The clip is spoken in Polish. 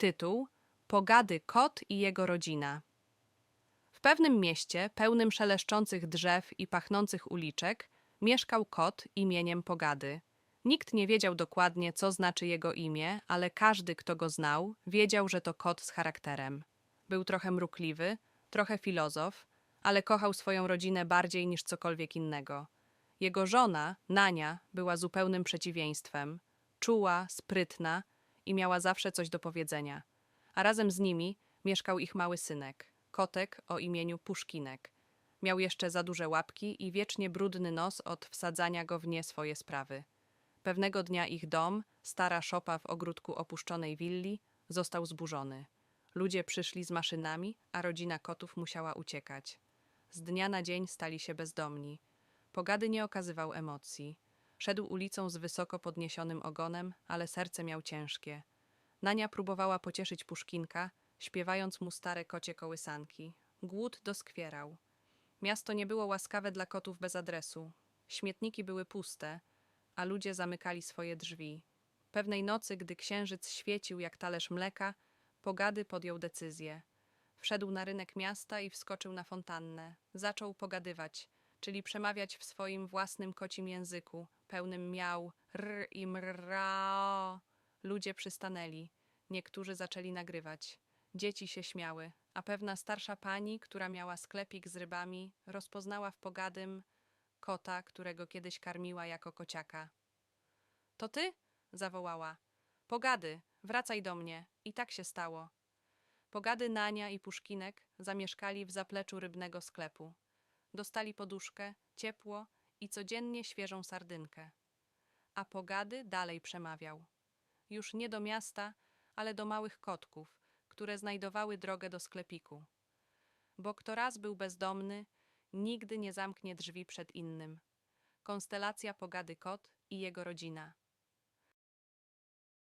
Tytuł Pogady kot i jego rodzina. W pewnym mieście, pełnym szeleszczących drzew i pachnących uliczek, mieszkał kot imieniem Pogady. Nikt nie wiedział dokładnie, co znaczy jego imię, ale każdy, kto go znał, wiedział, że to kot z charakterem. Był trochę mrukliwy, trochę filozof, ale kochał swoją rodzinę bardziej niż cokolwiek innego. Jego żona, Nania, była zupełnym przeciwieństwem. Czuła, sprytna i miała zawsze coś do powiedzenia. A razem z nimi mieszkał ich mały synek, kotek o imieniu Puszkinek. Miał jeszcze za duże łapki i wiecznie brudny nos od wsadzania go w nie swoje sprawy. Pewnego dnia ich dom, stara szopa w ogródku opuszczonej willi, został zburzony. Ludzie przyszli z maszynami, a rodzina kotów musiała uciekać. Z dnia na dzień stali się bezdomni. Pogady nie okazywał emocji. Szedł ulicą z wysoko podniesionym ogonem, ale serce miał ciężkie. Nania próbowała pocieszyć Puszkinka, śpiewając mu stare kocie kołysanki. Głód doskwierał. Miasto nie było łaskawe dla kotów bez adresu. Śmietniki były puste, a ludzie zamykali swoje drzwi. Pewnej nocy, gdy księżyc świecił jak talerz mleka, Pogady podjął decyzję. Wszedł na rynek miasta i wskoczył na fontannę. Zaczął pogadywać, czyli przemawiać w swoim własnym kocim języku, pełnym miał, r i mrao. Ludzie przystanęli. Niektórzy zaczęli nagrywać. Dzieci się śmiały, a pewna starsza pani, która miała sklepik z rybami, rozpoznała w pogadym kota, którego kiedyś karmiła jako kociaka. To ty? zawołała. Pogady, wracaj do mnie. I tak się stało. Pogady Nania i Puszkinek zamieszkali w zapleczu rybnego sklepu. Dostali poduszkę, ciepło i codziennie świeżą sardynkę. A Pogady dalej przemawiał. Już nie do miasta, ale do małych kotków, które znajdowały drogę do sklepiku. Bo kto raz był bezdomny, nigdy nie zamknie drzwi przed innym. Konstelacja Pogady Kot i jego rodzina.